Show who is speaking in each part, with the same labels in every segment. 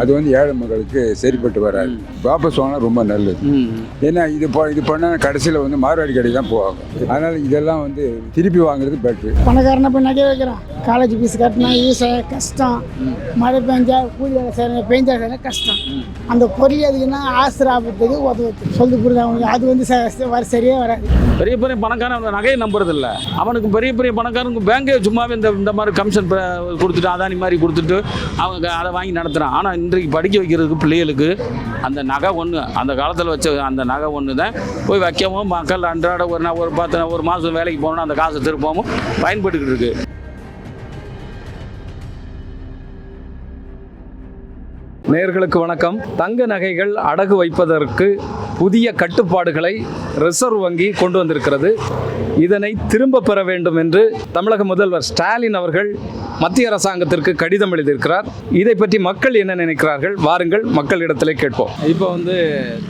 Speaker 1: அது வந்து ஏழை மக்களுக்கு சரிப்பட்டு வராது. வாபஸ் வாங்கினா ரொம்ப நல்லது. ஏன்னா இது போ இது பண்ணால் கடைசியில் வந்து மார்வாடி கடை தான் போவாங்க. அதனால் இதெல்லாம் வந்து திருப்பி வாங்குறது பெட்ரு.
Speaker 2: பணக்காரனை போய் நகை வைக்கிறான் காலேஜ் ஃபீஸ் கட்டினா யூஸ் கஷ்டம். மழை பெஞ்சா கூலி வேலை செய்யணும் பெஞ்சா செய்யணும் கஷ்டம். அந்த பொருள் எதுக்குன்னா ஆசிராபத்துக்கு உதவுது. சொல்லி புரியுது அவனுக்கு அது வந்து வர சரியே வராது.
Speaker 3: பெரிய பெரிய பணக்காரன் அந்த நகையை நம்புறது இல்ல அவனுக்கு பெரிய பெரிய பணக்காரனுக்கு பேங்கே சும்மாவே இந்த இந்த மாதிரி கமிஷன் கொடுத்துட்டு அதானி மாதிரி கொடுத்துட்டு அவங்க அதை வாங்கி நடத்துகிறான் ஆனால் இன்றைக்கு படிக்க வைக்கிறதுக்கு பிள்ளைகளுக்கு அந்த நகை ஒன்று அந்த காலத்தில் வச்ச அந்த நகை ஒன்று தான் போய் வைக்கவும் மக்கள் அன்றாட ஒரு நான் ஒரு பத்து ஒரு மாதம் வேலைக்கு போகணும் அந்த காசை திருப்பவும் பயன்பட்டுக்கிட்டு இருக்கு.
Speaker 4: நேர்களுக்கு வணக்கம். தங்க நகைகள் அடகு வைப்பதற்கு புதிய கட்டுப்பாடுகளை ரிசர்வ் வங்கி கொண்டு வந்திருக்கிறது. இதனை திரும்ப பெற வேண்டும் என்று தமிழக முதல்வர் ஸ்டாலின் அவர்கள் மத்திய அரசாங்கத்திற்கு கடிதம் எழுதியிருக்கிறார். இதை பற்றி மக்கள் என்ன நினைக்கிறார்கள்? வாருங்கள் மக்களிடத்திலே கேட்போம். இப்போ வந்து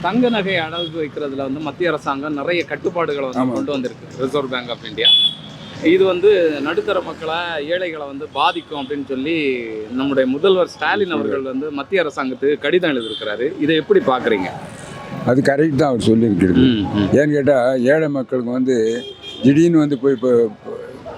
Speaker 4: தங்க நகை அடகு வைக்கிறதுல வந்து மத்திய அரசாங்கம் நிறைய கட்டுப்பாடுகளை வந்து. கொண்டு வந்திருக்கு. ரிசர்வ் பேங்க் ஆஃப் இந்தியா இது வந்து நடுத்தர மக்களை ஏழைகளை வந்து பாதிக்கும் அப்படின்னு சொல்லி நம்முடைய முதல்வர் ஸ்டாலின் அவர்கள் வந்து மத்திய அரசாங்கத்துக்கு கடிதம் எழுதியிருக்கிறாரு. இதை எப்படி பார்க்குறீங்க?
Speaker 1: அது கரெக்ட் தான் அவர் சொல்லியிருக்கிறது. ஏன்னு கேட்டால் ஏழை மக்களுக்கு வந்து திடீர்னு வந்து போய் இப்போ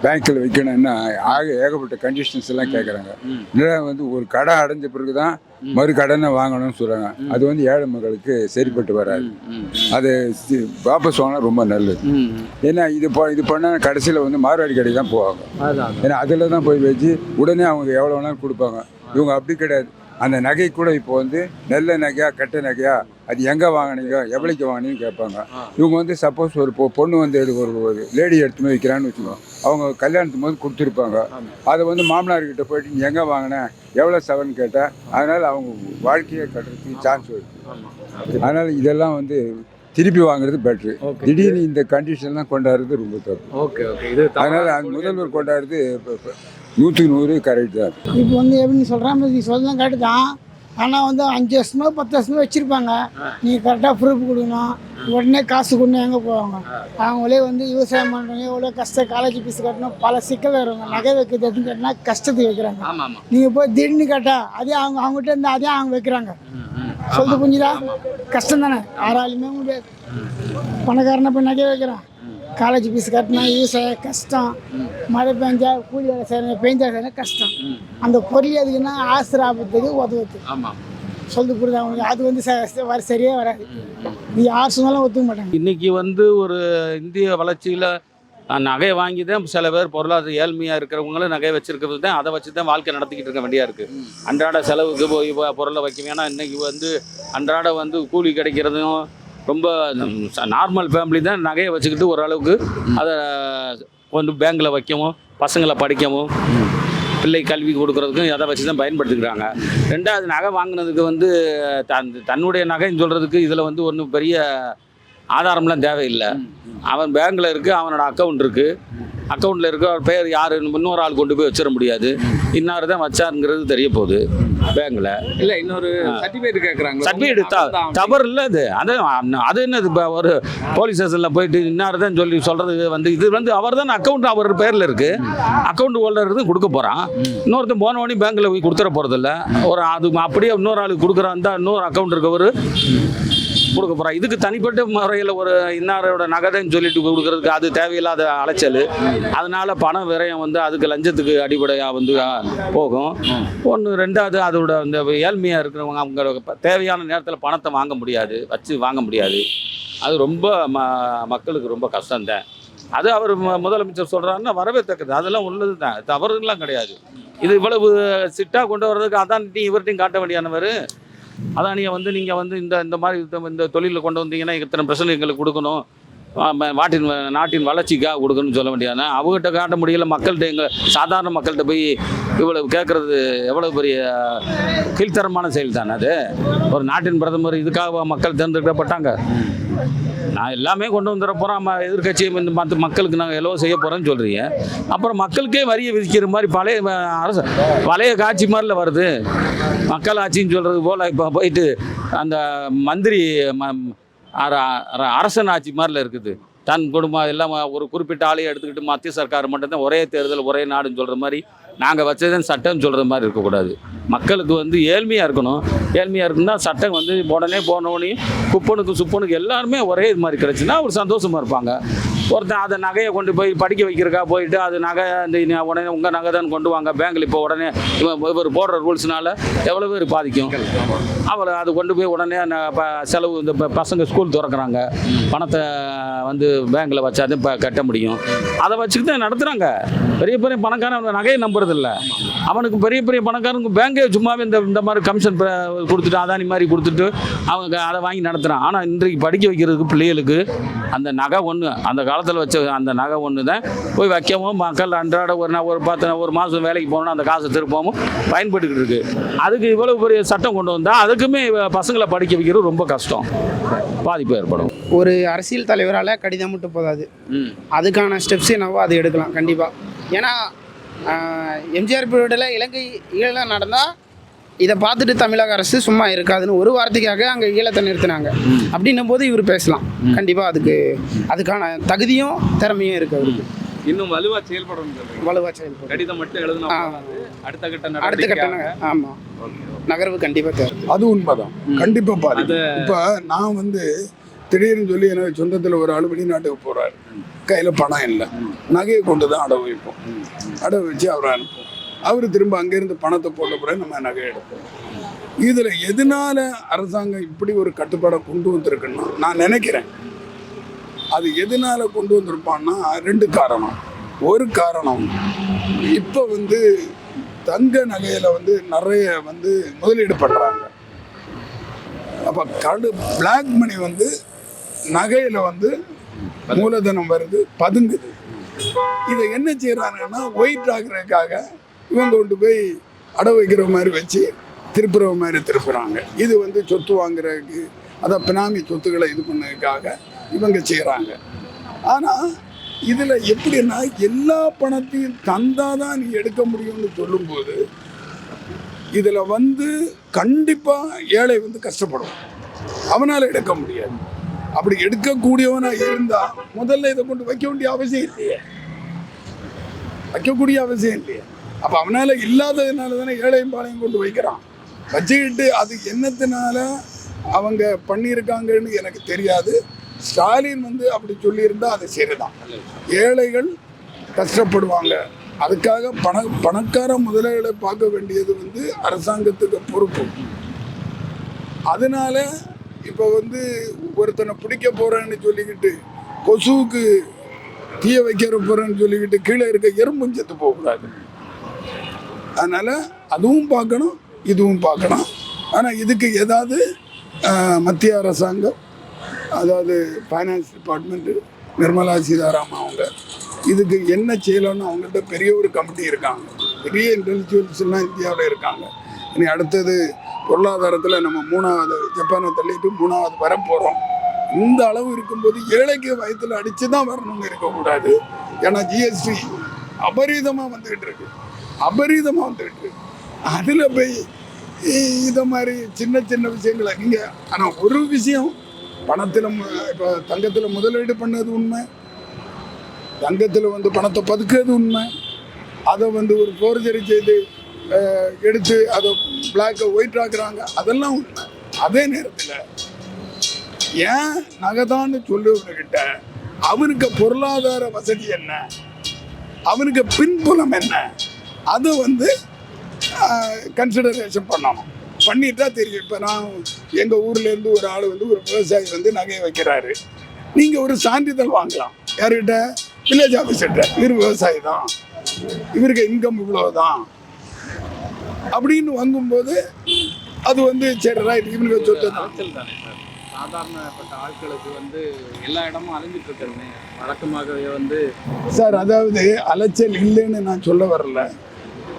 Speaker 1: பேங்க்கில் வைக்கணும்னா ஆக ஏகப்பட்ட கண்டிஷன்ஸ் எல்லாம் கேட்குறாங்க. இல்லை வந்து ஒரு கடை அடைஞ்ச பிறகு தான் மறு கடனை வாங்கணும்னு சொல்கிறாங்க அது வந்து ஏழை மக்களுக்கு சரிப்பட்டு வராது. அது வாபஸ் வாங்கினா ரொம்ப நல்லது. ஏன்னா இது போ இது பண்ணால் கடைசியில் வந்து மார்வாடி கடை தான் போவாங்க ஏன்னா அதில் தான் போய் வச்சு உடனே அவங்க எவ்வளோ வேணாலும் கொடுப்பாங்க. இவங்க அப்படி கிடையாது. அந்த நகை கூட இப்போ வந்து நல்ல நகையா கட்ட நகையா அது எங்கே வாங்கினீங்க எவ்வளோக்கு வாங்கினீங்கன்னு கேட்பாங்க. இவங்க வந்து சப்போஸ் ஒரு பொ- பொண்ணு வந்து எடு ஒரு லேடி எடுத்து போய் வைக்கிறான்னு வச்சுக்கோங்க. அவங்க கல்யாணத்துக்கு போது கொடுத்துருப்பாங்க. அதை வந்து மாமனார்கிட்ட போயிட்டு நீ எங்கே வாங்கினேன் எவ்வளோ செவன் கேட்டால் அதனால் அவங்க வாழ்க்கையை கட்டுறதுக்கு சான்ஸ் வருது அதனால் இதெல்லாம் வந்து திருப்பி வாங்குறது பெட்ரு. திடீர்னு இந்த கண்டிஷன்லாம் கொண்டாடுறது ரொம்ப தப்பு.
Speaker 4: ஓகே ஓகே இது
Speaker 1: அதனால் அந்த முதல்வர் கொண்டாடுறது நூற்றுக்கு நூறு கரெக்ட் தான்.
Speaker 2: இப்போ வந்து எப்படி சொல்கிறான் நீ சொல்லலாம் கரெக்டு தான். ஆனால் வந்து அஞ்சு வருஷமோ பத்து வருஷமோ வச்சுருப்பாங்க. நீ கரெக்டாக ப்ரூஃப் கொடுக்கணும். உடனே காசு கொடுணும் எங்கே போவாங்க? அவங்களே வந்து விவசாயம் பண்ணுறவங்க எவ்வளோ கஷ்டம் காலேஜ் ஃபீஸ் கட்டணும் பல சிக்கல் வருவாங்க. நகை வைக்கிறது எதுன்னு கேட்டினா கஷ்டத்துக்கு வைக்கிறாங்க. நீங்கள் போய் திடீர்னு கேட்டா அதே அவங்க அவங்ககிட்ட இருந்து அதே அவங்க வைக்கிறாங்க. சொல்லுது புரிஞ்சுதா? கஷ்டம் தானே? யாராலுமே முடியாது. பணக்காரனை போய் நகை வைக்கிறான். காலேஜ் ஃபீஸ் கட்டினா யூஸ் கஷ்டம். மழை பெஞ்சா கூலி வேலை செய்யணும் பெஞ்சா செய்யணும் கஷ்டம். அந்த பொருள் எதுக்குன்னா ஆசிராபத்துக்கு உதவுது. சொல்லுது புரியுது அவங்களுக்கு. அது வந்து வர சரியே வராது. நீ யார் சொன்னாலும் ஒத்துக்க மாட்டாங்க.
Speaker 3: இன்னைக்கு வந்து ஒரு இந்திய வளர்ச்சியில் நகை வாங்கி தான் சில பேர் பொருளாதார ஏழ்மையாக இருக்கிறவங்களும் நகை வச்சிருக்கிறது தான். அதை வச்சு தான் வாழ்க்கை நடத்திக்கிட்டு இருக்க வேண்டியா இருக்குது அன்றாட செலவுக்கு போய் பொருளை வைக்க ஏன்னா இன்னைக்கு வந்து அன்றாட வந்து கூலி கிடைக்கிறதும் ரொம்ப நார்மல் ஃபேமிலி தான் நகையை வச்சுக்கிட்டு ஓரளவுக்கு அதை கொண்டு பேங்க்கில் வைக்கவும் பசங்களை படிக்கவும் பிள்ளை கல்வி கொடுக்கறதுக்கும் அதை வச்சு தான் பயன்படுத்திக்கிறாங்க. ரெண்டாவது நகை வாங்கினதுக்கு வந்து தன் தன்னுடைய நகைன்னு சொல்கிறதுக்கு இதில் வந்து ஒன்றும் பெரிய ஆதாரம்லாம் தேவையில்லை. அவன் பேங்க்கில் இருக்குது அவனோட அக்கௌண்ட் இருக்குது அக்கௌண்ட்டில் இருக்க பேர் யார்? இன்னொரு ஆள் கொண்டு போய் வச்சிட முடியாது. இன்னார் தான் வச்சாருங்கிறது தெரிய போகுது. பேங்க்கில்
Speaker 4: இல்ல இன்னொரு சர்டிஃபிகேட் கேக்குறாங்க
Speaker 3: சர்டிஃபிகேட் தவறு இல்லை அது. அது அது என்னது இப்போ ஒரு போலீஸ் ஸ்டேஷனில் போயிட்டு இன்னார் தான் சொல்லி சொல்கிறது வந்து இது வந்து அவர் தான் அக்கௌண்ட் அவர் பேரில் இருக்குது அக்கௌண்ட் ஹோல்டர் இருந்து கொடுக்க போகிறான் இன்னொருத்தன் போன உடனே பேங்க்கில் போய் கொடுத்துட போகிறதில்ல ஒரு அது அப்படியே இன்னொரு ஆளுக்கு கொடுக்குறான் தான் இன்னொரு அக்கௌண்ட் இருக்கவர். கொடுக்க போகிறான் இதுக்கு தனிப்பட்ட முறையில் ஒரு இன்னாரோட நகதைன்னு சொல்லிட்டு கொடுக்கறதுக்கு அது தேவையில்லாத அலைச்சல். அதனால பண விரயம் வந்து அதுக்கு லஞ்சத்துக்கு அடிப்படையாக வந்து போகும். ஒன்று ரெண்டாவது அதோட இந்த ஏழ்மையாக இருக்கிறவங்க அவங்க தேவையான நேரத்தில் பணத்தை வாங்க முடியாது. வச்சு வாங்க முடியாது. அது ரொம்ப ம மக்களுக்கு ரொம்ப கஷ்டம்தான். அது அவர் முதலமைச்சர் சொல்கிறாருன்னா வரவேற்கத்தக்கது. அதெல்லாம் உள்ளது தான் தவறுலாம் கிடையாது. இது இவ்வளவு சிட்டாக கொண்டு வர்றதுக்கு அதான் இவர்கிட்டையும் காட்ட வேண்டியானவர். அதான் நீங்கள் வந்து நீங்கள் வந்து இந்த இந்த மாதிரி இந்த- தொழிலில் கொண்டு வந்தீங்கன்னா இத்தனை பிரச்சனை எங்களுக்கு கொடுக்கணும். நாட்டின் நாட்டின் வளர்ச்சிக்காக கொடுக்கணும்னு சொல்ல முடியாது அவங்ககிட்ட காட்ட முடியல மக்கள்கிட்ட எங்கள் சாதாரண மக்கள்கிட்ட போய் இவ்வளவு கேட்குறது எவ்வளோ பெரிய கீழ்த்தரமான செயல் தானே அது? ஒரு நாட்டின் பிரதமர் இதுக்காக மக்கள் தேர்ந்தெடுக்கப்பட்டாங்க. நான் எல்லாமே கொண்டு வந்துட போகிறோம் எதிர்கட்சி இந்த மற்ற மக்களுக்கு நாங்கள் எவ்வளோ செய்ய போகிறோன்னு சொல்கிறீங்க அப்புறம் மக்களுக்கே வரியை விதிக்கிற மாதிரி பழைய அரசு பழைய காட்சி மாதிரில வருது. மக்கள் ஆட்சின்னு சொல்கிறது போல் இப்போ போயிட்டு அந்த மந்திரி ம- அரசன் ஆட்சி மாதிரில இருக்குது. தன் குடும்பம் எல்லாம் ஒரு குறிப்பிட்ட ஆளையை எடுத்துக்கிட்டு மத்திய சர்க்கார் மட்டும்தான் ஒரே தேர்தல் ஒரே நாடுன்னு சொல்கிற மாதிரி நாங்கள் வச்சதுன்னு சட்டம் சொல்கிற மாதிரி இருக்கக்கூடாது. மக்களுக்கு வந்து ஏழ்மையாக இருக்கணும். ஏழ்மையாக இருக்குன்னா சட்டம் வந்து உடனே போனோடனே குப்பனுக்கு சுப்பனுக்கு எல்லாருமே ஒரே இது மாதிரி கிடச்சுன்னா ஒரு சந்தோஷமாக இருப்பாங்க. ஒருத்தன் அதை நகையை கொண்டு போய் படிக்க வைக்கிறக்கா போயிட்டு அது நகை அந்த உடனே உங்கள் நகை தான் கொண்டு வாங்க. பேங்க்கில் இப்போ உடனே இவர் போடுற ரூல்ஸ்னால எவ்வளோ பேர் பாதிக்கும்? அவர் அது கொண்டு போய் உடனே ப- செலவு இந்த ப- பசங்க ஸ்கூல் திறக்கிறாங்க. பணத்தை வந்து பேங்க்கில் வச்சா தான் இப்போ கட்ட முடியும். அதை வச்சுக்கிட்டு தான் நடத்துகிறாங்க பெரிய பெரிய பணக்காரன் நகையை நம்புறதில்ல. அவனுக்கு பெரிய பெரிய பணக்காரனுக்கு பேங்கே சும்மாவே இந்த இந்த மாதிரி கமிஷன் கொடுத்துட்டு அதானி மாதிரி கொடுத்துட்டு அவங்க அதை வாங்கி நடத்துகிறான் ஆனால் இன்றைக்கு படிக்க வைக்கிறதுக்கு பிள்ளைகளுக்கு அந்த நகை ஒன்று அந்த காலத்தில் வச்ச அந்த நகை ஒன்று தான் போய் வைக்கவும் மக்கள் அன்றாட ஒரு நா- ஒரு பத்து நா- ஒரு மாதம் வேலைக்கு போகணும் அந்த காசை திருப்பவும் பயன்பட்டுக்கிட்டு இருக்கு. அதுக்கு இவ்வளவு பெரிய சட்டம் கொண்டு வந்தால் அதுக்குமே பசங்களை படிக்க வைக்கிறது ரொம்ப கஷ்டம். பாதிப்பு ஏற்படும்.
Speaker 5: ஒரு அரசியல் தலைவரால் கடிதம் மட்டும் போதாது. அதுக்கான ஸ்டெப்ஸ் என்னவோ அதை எடுக்கலாம் கண்டிப்பாக ஏன்னா எம்ஜிஆர் பீரியடில் இலங்கை ஈழம் நடந்தால் இதை பார்த்துட்டு தமிழக அரசு சும்மா இருக்காதுன்னு ஒரு வார்த்தைக்காக அங்கே ஈழத்தை நிறுத்தினாங்க. அப்படின்னும் போது இவர் பேசலாம். கண்டிப்பாக அதுக்கு அதுக்கான தகுதியும் திறமையும் இருக்கு அவருக்கு.
Speaker 4: இன்னும் வலுவா செயல்படணும்
Speaker 5: வலுவாக செயல்படும்
Speaker 4: கடிதம் மட்டும் எழுதினா. அடுத்த கட்ட
Speaker 5: அடுத்த கட்ட ஆமாம் நகர்வு கண்டிப்பாக தேவை.
Speaker 6: அது உண்மைதான். கண்டிப்பா பாதி இப்ப நான் வந்து திடீர்னு சொல்லி எனக்கு சொந்தத்தில் ஒரு ஆள் வெளிநாட்டுக்கு போகிறார் கையில் பணம் இல்லை. நகையை கொண்டு தான் அடவு வைப்போம். அடவு வச்சு அவரை அனுப்புவோம். அவர் திரும்ப அங்கேருந்து பணத்தை போட்ட பிறகு நம்ம நகையை எடுப்போம். இதில் எதனால அரசாங்கம் இப்படி ஒரு கட்டுப்பாடை கொண்டு வந்திருக்குன்னா நான் நினைக்கிறேன். அது எதனால கொண்டு வந்திருப்பான்னா ரெண்டு காரணம். ஒரு காரணம் இப்போ வந்து தங்க நகையில வந்து நிறைய வந்து முதலீடு பண்ணுறாங்க அப்போ கடு பிளாக் மணி வந்து நகையில வந்து மூலதனம் வருது பதுங்குது. இதை என்ன செய்யறாங்கன்னா ஒயிட் ஆகுறதுக்காக இவங்க கொண்டு போய் அடை வைக்கிற மாதிரி வச்சு திருப்புற மாதிரி திருப்புறாங்க. இது வந்து சொத்து வாங்குறதுக்கு அதை பினாமி சொத்துக்களை இது பண்ணதுக்காக இவங்க செய்கிறாங்க ஆனால் இதில் எப்படின்னா எல்லா பணத்தையும் தந்தாதான் நீ எடுக்க முடியும்னு சொல்லும்போது இதில் வந்து கண்டிப்பாக ஏழை வந்து கஷ்டப்படும். அவனால் எடுக்க முடியாது. அப்படி எடுக்கக்கூடியவனா இருந்தா முதல்ல இதை கொண்டு வைக்க வேண்டிய அவசியம் இல்லையே. வைக்கக்கூடிய அவசியம் இல்லையே. அப்போ அவனால இல்லாததுனால தானே ஏழையும் பாளையம் கொண்டு வைக்கிறான். வச்சுக்கிட்டு அது என்னத்தினால அவங்க பண்ணியிருக்காங்கன்னு எனக்கு தெரியாது. ஸ்டாலின் வந்து அப்படி சொல்லியிருந்தா அது சரிதான். ஏழைகள் கஷ்டப்படுவாங்க. அதுக்காக பண பணக்கார முதலாளிகளை பார்க்க வேண்டியது வந்து அரசாங்கத்துக்கு பொறுப்பு. அதனால இப்போ வந்து ஒருத்தனை பிடிக்க போகிறேன்னு சொல்லிக்கிட்டு கொசுவுக்கு தீய வைக்கிற போகிறேன்னு சொல்லிக்கிட்டு கீழே இருக்க எறும்பும் செத்து போகக்கூடாது. அதனால் அதுவும் பார்க்கணும் இதுவும் பார்க்கணும். ஆனால் இதுக்கு ஏதாவது மத்திய அரசாங்கம் அதாவது ஃபைனான்ஸ் டிபார்ட்மெண்ட்டு நிர்மலா சீதாராமன் அவங்க இதுக்கு என்ன செய்யலாம்னு அவங்கள்ட்ட பெரிய ஒரு கமிட்டி இருக்காங்க. பெரிய இன்டெலிஜுவல்ஸ்லாம் இந்தியாவில் இருக்காங்க. இனி அடுத்தது பொருளாதாரத்தில் நம்ம மூணாவது ஜப்பானை தள்ளிட்டு மூணாவது வரப்போகிறோம் இந்த அளவு இருக்கும்போது ஏழைக்கு வயத்தில் அடித்து தான் வரணும்னு இருக்கக்கூடாது. ஏன்னா ஜிஎஸ்டி அபரீதமாக வந்துக்கிட்டு இருக்கு. அபரீதமாக வந்துக்கிட்டு இருக்கு. அதில் போய் இதை மாதிரி சின்ன சின்ன விஷயங்களை நீங்கள் ஆனால் ஒரு விஷயம் பணத்தில் இப்போ தங்கத்தில் முதலீடு பண்ணது உண்மை. தங்கத்தில் வந்து பணத்தை பதுக்கிறது உண்மை. அதை வந்து ஒரு போர்ஜரி செய்து எடுத்து அதை பிளாக்கை ஒயிட் ஆக்குறாங்க. அதெல்லாம் உண்மை. அதே நேரத்தில் ஏன் நகைதான்னு சொல்லுவவர்கிட்ட அவனுக்கு பொருளாதார வசதி என்ன? அவனுக்கு பின்புலம் என்ன? அது வந்து கன்சிடரேஷன் பண்ணணும். பண்ணிட்டா தெரியும். இப்போ நான் எங்கள் ஊர்லேருந்து ஒரு ஆள் வந்து ஒரு விவசாயி வந்து நகையை வைக்கிறாரு. நீங்கள் ஒரு சான்றிதழ் வாங்கலாம். யார்கிட்ட? வில்லேஜ் ஆஃபீஸர்கிட்ட இவர் விவசாயி தான். இவருக்கு இன்கம் இவ்வளோ தான் அப்படின்னு வாங்கும்போது அது வந்து சரி ரைட் இவனுக்கு சொத்து
Speaker 4: சாதாரணப்பட்ட ஆட்களுக்கு வந்து எல்லா இடமும் அலைஞ்சிட்டு வழக்கமாகவே வந்து
Speaker 6: சார் அதாவது அலைச்சல் இல்லைன்னு நான் சொல்ல வரல.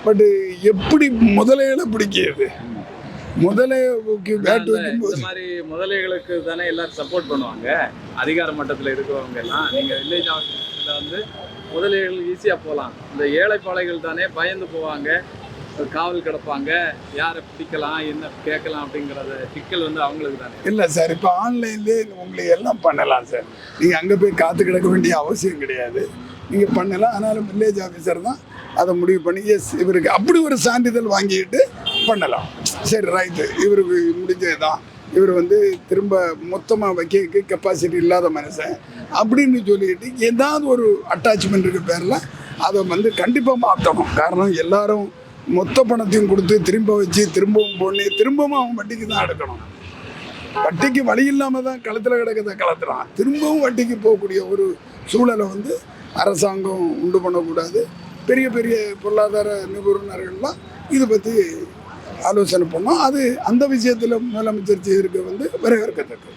Speaker 6: பட்டு எப்படி முதலையில பிடிக்கிறது? வைக்கும்போது.
Speaker 4: மாதிரி முதலைகளுக்கு தானே எல்லாரும் சப்போர்ட் பண்ணுவாங்க. அதிகார மட்டத்தில் இருக்கிறவங்க எல்லாம். நீங்க வில்லேஜ் ஆஃபீஸில் வந்து முதலைகள் ஈஸியாக போகலாம் இந்த ஏழைப்பாளைகள் தானே பயந்து போவாங்க. காவல் கிடப்பாங்க. யாரை பிடிக்கலாம் என்ன கேட்கலாம் அப்படிங்கிறத சிக்கல் வந்து அவங்களுக்கு தானே.
Speaker 6: இல்லை சார் இப்போ ஆன்லைன்லேயே உங்களுக்கு எல்லாம் பண்ணலாம் சார். நீங்கள் அங்கே போய் காத்து கிடக்க வேண்டிய அவசியம் கிடையாது. நீங்கள் பண்ணலாம். ஆனாலும் வில்லேஜ் ஆஃபீஸர் தான் அதை முடிவு பண்ணி எஸ் இவருக்கு அப்படி ஒரு சான்றிதழ் வாங்கிட்டு பண்ணலாம். சரி ரைட்டு இவருக்கு முடிஞ்சது தான் இவர் வந்து திரும்ப மொத்தமாக வைக்க கெப்பாசிட்டி இல்லாத மனுஷன். அப்படின்னு சொல்லிட்டு ஏதாவது ஒரு அட்டாச்மெண்ட்டுக்கு பேரில் அதை வந்து கண்டிப்பாக மாற்றணும் காரணம் எல்லாரும் மொத்த பணத்தையும் கொடுத்து திரும்ப வச்சு திரும்பவும் பண்ணி திரும்பவும் அவன் வட்டிக்கு தான் எடுக்கணும் வட்டிக்கு வழி இல்லாமல் தான் களத்தில் கிடக்கிறத கலத்துறான். திரும்பவும் வட்டிக்கு போகக்கூடிய ஒரு சூழலை வந்து அரசாங்கம் உண்டு பண்ணக்கூடாது. பெரிய பெரிய பொருளாதார நிபுணர்கள்லாம் இதை பற்றி ஆலோசனை பண்ணோம். அது அந்த விஷயத்தில் முதலமைச்சர் செய்திருக்க வந்து வரவேற்கத்தக்கது.